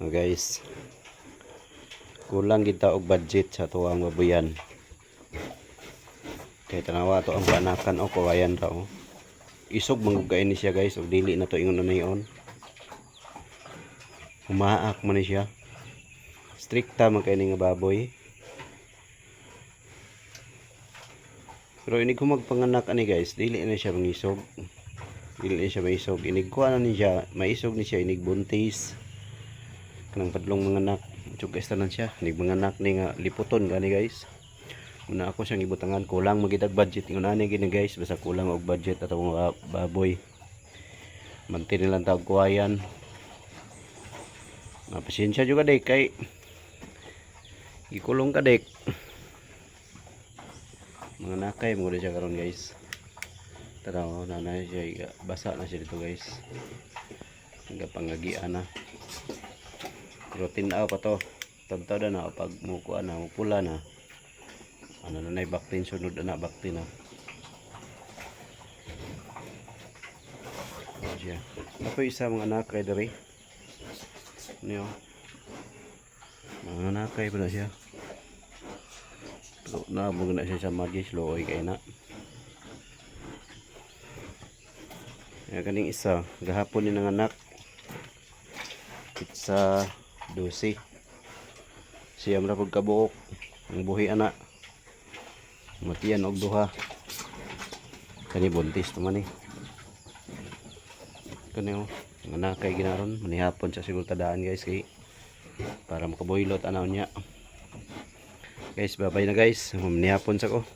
Oh, guys. Kulang kita og budget sa tuwang babuyan. Kay tanawa to ang banakan o kawayan raw. Isog manggugay ni siya guys og dili na to ingon na iyon. Humaak man ni siya. Strikta man kay nga baboy. Pero inig ko magpanganak ani guys, dili na siya mangisog. Dili na siya maisog. Inig ko ano ni maisog ni siya inig buntis. Kanang padlong mga anak. Tsuk guys tanan siya. Inig mga anak ni nga liputon gani guys. Muna ako siyang ibutangan kulang magitag budget ng nani gini guys basta kulang og budget ato mga baboy. Mantin nilang tawag kuwayan. Ah, pasensya juga dek kay ikulong ka dek. Mga nakay mo siya karon guys. Tara oh, nanay siya basa na siya dito guys. Hanggang pangagian na. Pero tinaw pa to. Tantaw na na pag mukuha na, mupula na. Ano na na baktin sunod na baktin na. Siya. Ako isa mga nakay diri. Niyo. Mga nakay pa na siya. Pero nabog na siya sa magis looy kay na. Kaya kaning isa, gahapon ni nanganak. Pizza 12. Siyam ra pag kabuok. Ang buhi ana. Matiyan og duha. Kani buntis to man eh. Kani oh. Nga na kay ginaron. Manihapon sa siguro tadaan guys kay para makaboylot anaw niya. Guys, bye na guys. Manihapon sa ko.